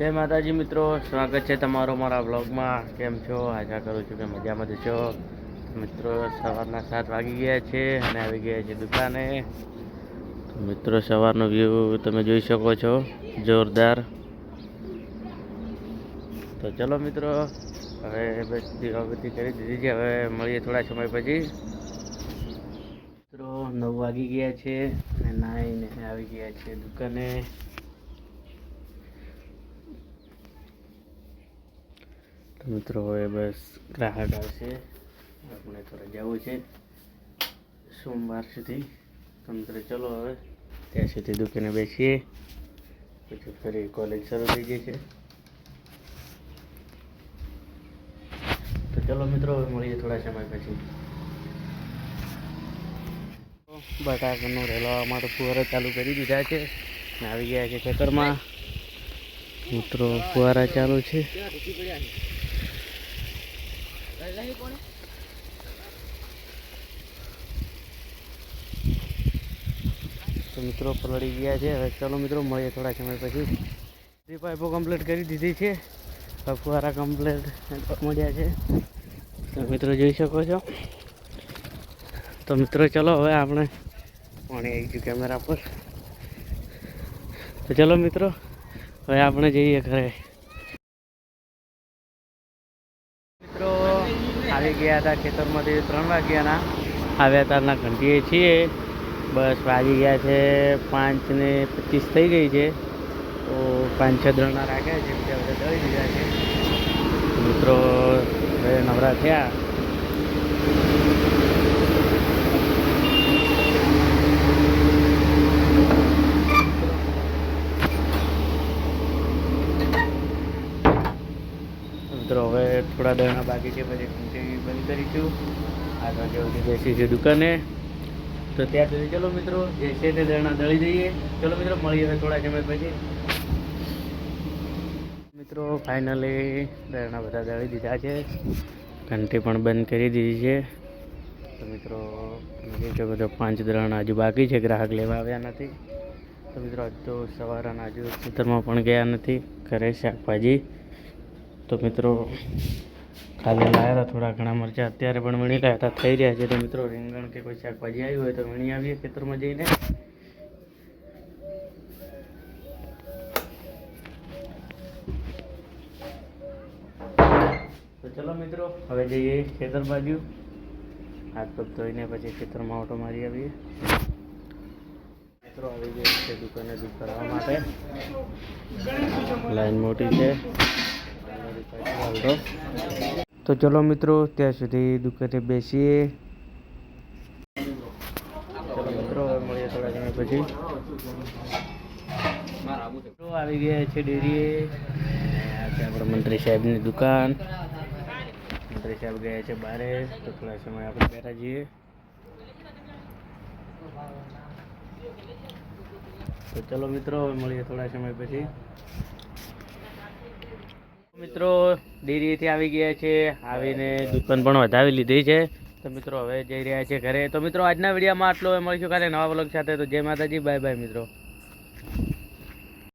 જય માતાજી મિત્રો, સ્વાગત છે તમારો મારા બ્લોગમાં કેમ છો? આશા કરું છું કે મજામાં છો. મિત્રો, સવારના સાત વાગી ગયા છે અને આવી ગયા છે દુકાને. મિત્રો, સવારનો વ્યૂ તમે જોઈ શકો છો. જોરદાર. તો ચલો મિત્રો, હવે બસ દીવાબત્તી કરી દીધી છે. હવે મળીએ થોડા સમય પછી. મિત્રો, નવ વાગી ગયા છે અને નાઈને આવી ગયા છે દુકાને. તો મિત્રો, હવે બસ ગ્રાહક આવશે. આપણે થોડા જવું છે સોમવાર સુધી. તો ચલો હવે ત્યાં સુધી દુકાને બેસીએ. પછી ફરી કોલેજ શરૂ થઈ ગઈ છે. તો ચલો મિત્રો, હવે મળીએ થોડા સમય પછી. બટાકાનો રેલાવામાં તો ફુવારા ચાલુ કરી દીધા છે. આવી ગયા છે ખેતરમાં. મિત્રો, ફુવારા ચાલુ છે. તો મિત્રો પલળી ગયા છે. હવે ચાલો મિત્રો, મળીએ થોડા સમય પછી. બધી પાઇપો કમ્પ્લીટ કરી દીધી છે. ફુવારા કમ્પ્લીટ મળ્યા છે. તો મિત્રો, જોઈ શકો છો. તો મિત્રો, ચલો હવે આપણે પાણી આવી ગયું કેમેરા પર. તો ચલો મિત્રો, હવે આપણે જઈએ ઘરે. આવી ગયા હતા ખેતરમાંથી ત્રણ વાગ્યાના. આવ્યા તારના ઘંટીએ છીએ. બસ વાગી ગયા છે પાંચ ને પચીસ થઈ ગઈ છે. તો પાંચ છ દળના રાખ્યા છે. બીજા બધા દળી દીધા છે. મિત્રો હવે નવરા થયા. મિત્રો, હવે થોડા દળના બાકી છે, પછી ઘંટી બંધ કરીશું. આગળ જેવું બેસી બેસીશું દુકાને. તો ત્યાં સુધી ચલો મિત્રો, જે છે તે દળના દળી દઈએ. ચલો મિત્રો, મળીએ હવે થોડા સમય પછી. મિત્રો ફાઇનલી દળના બધા દળી દીધા છે. ઘંટી પણ બંધ કરી દીધી છે. તો મિત્રો, જે શકો છો પાંચ દરણ હજુ બાકી છે, ગ્રાહક લેવા આવ્યા નથી. તો મિત્રો હજુ તો સવારના હજુ ખેતરમાં પણ ગયા નથી. ઘરે શાકભાજી તો મિત્રો, કાલે લાવ્યા હતા થોડા ઘણા મરચાં. અત્યારે પણ વીણી લાવ્યા હતા. થઈ રહ્યા છે તો મિત્રો, રીંગણ કે કોઈ શાકભાજી આવી હોય તો વીણી આવીએ ખેતરમાં જઈને. તો ચલો મિત્રો, હવે જઈએ ખેતર બાજુ. હાથ પગ ધોઈને પછી ખેતરમાં ઓટો મારી આવીએ. મિત્રો આવી ગયા છે દુકાને દૂધ કરવા માટે. લાઈન મોટી છે. તો ચલો મિત્રો, ત્યાં સુધી દુકાને બેસીએ. ચલો મિત્રો, હવે મળીએ થોડા સમય પછી. મિત્રો, આવી ગયા છે ડેરીએ. અને આ છે આપણા મંત્રી સાહેબની દુકાન. મંત્રી સાહેબ ગયા છે બારે, તો થોડા સમય આપણે બેઠા જઈએ તો ચલો મિત્રો, હવે મળીએ થોડા સમય પછી. મિત્રો, ડેરીએથી આવી ગયા છે. આવીને દુકાન પણ વધાવી લીધી છે. તો મિત્રો, હવે જઈ રહ્યા છે ઘરે. તો મિત્રો, આજના વિડીયોમાં આટલો. મળીશું કાલે નવા બ્લોગ સાથે. તો જય માતાજી. બાય બાય મિત્રો.